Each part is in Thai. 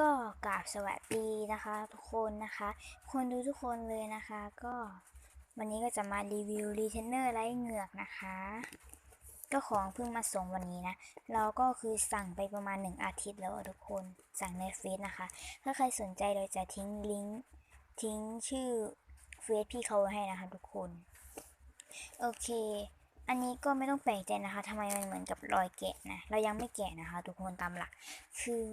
ก็กราบสวัสดีนะคะทุกคนนะคะ คนดูทุกคนเลยนะคะ ก็วันนี้ก็จะมารีวิวรีเทนเนอร์ไร้เหงือกนะคะ ก็ของเพิ่งมาส่งวันนี้นะ เราก็คือสั่งไปประมาณ 1 อาทิตย์แล้วทุกคนสั่งในเฟซนะคะ ถ้าใครสนใจเราจะทิ้งลิงก์ทิ้งชื่อเฟซพี่เขาไว้ให้นะคะทุกคน โอเคอันนี้ก็ไม่ต้องแปลกใจนะคะทำไมมันเหมือนกับรอยแกะนะ เรายังไม่แกะนะคะ ทุกคนตามหลัก คือ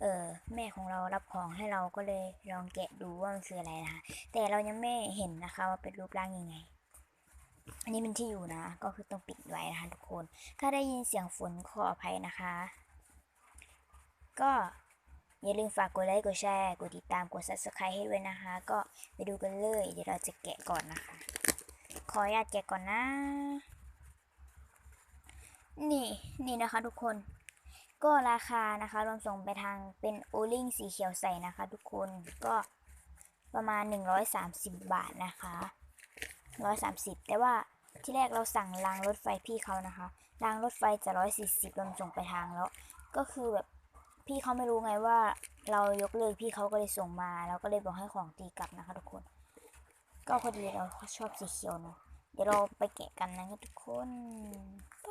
เออแม่ของเรารับของให้เราก็เลยลองแกะดูว่ามันคืออะไรนะคะแต่เรายังไม่เห็นนะคะว่าเป็นรูปร่างยังไง อันนี้เป็นที่อยู่นะ ก็คือต้องปิดไว้นะคะทุกคน ถ้าได้ยินเสียงฝนขออภัยนะคะ ก็อย่าลืมฝากกดไลค์กดแชร์กดติดตามกด subscribe ให้ด้วยนะคะ ก็ไปดูกันเลย เดี๋ยวเราจะแกะก่อนนะคะ ขออนุญาตแกะก่อนนะ นี่นี่นะคะทุกคน ก็ราคานะคะรวมส่งไปทางเป็นโอลิงสีเขียวใสนะคะทุกคนก็ประมาณ 130 บาทนะคะ 130 แต่ว่าที่แรกเราสั่งรางรถไฟพี่เขานะคะรางรถไฟจะ140รวมส่งไปทางแล้ว ก็คือแบบพี่เขาไม่รู้ไงว่าเรายกเลิกพี่เขาก็เลยส่งมาเราก็เลยบอกให้ของตีกลับนะคะทุกคน ก็พอดีเราชอบสีเขียวเนาะเดี๋ยวเราไปแกะกันนะคะทุกคนไป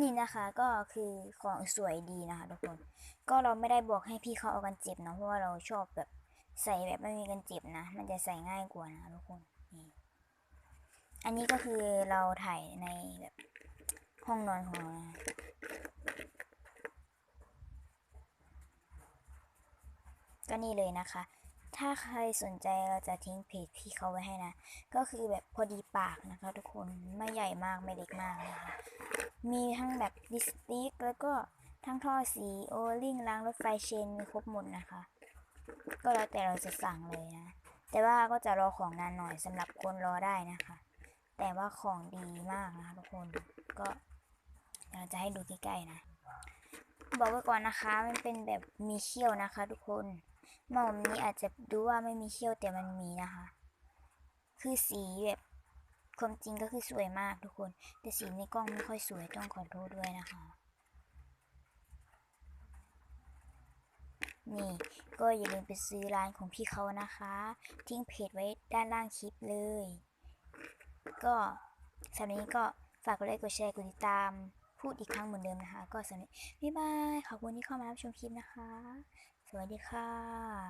นี่นะคะก็คือของสวยดีนะคะทุกคน ก็เราไม่ได้บอกให้พี่เขาเอากันเจ็บนะเพราะว่าเราชอบแบบใส่แบบไม่มีกันเจ็บนะ มันจะใส่ง่ายกว่านะทุกคนนี่อันนี้ก็คือเราถ่ายในแบบห้องนอนของเรานะก็นี่เลยนะคะ ถ้าใครสนใจเราจะทิ้งเพจพี่เขาไว้ให้นะ ก็คือแบบพอดีปากนะคะ ทุกคนไม่ใหญ่มากไม่เล็กมากนะคะ มีทั้งแบบดิสติกแล้วก็ทั้งท่อสีโอลิงล้างรถไฟเชนมีครบหมดนะคะ ก็แล้วแต่เราจะสั่งเลยนะ แต่ว่าก็จะรอของนานหน่อยสำหรับคนรอได้นะคะ แต่ว่าของดีมากนะคะทุกคนก็เราจะให้ดูใกล้ๆนะ บอกไว้ก่อนนะคะ มันเป็นแบบมีเขี้ยวนะคะ ทุกคน มองแบบนี้อาจจะดูว่าไม่มีเขี้ยวแต่มันมีนะคะ คือสีแบบความจริงก็คือสวยมากทุกคน แต่สีในกล้องไม่ค่อยสวยต้องขอโทษด้วยนะคะ นี่ก็อย่าลืมไปซื้อร้านของพี่เขานะคะ ทิ้งเพจไว้ด้านล่างคลิปเลย ก็สำหรับนี้ก็ฝากกดไลค์กดแชร์กดติดตามพูดอีกครั้งเหมือนเดิมนะคะ ก็สำหรับนี้บ๊ายบาย ขอบคุณที่เข้ามารับชมคลิปนะคะ สวัสดีค่ะ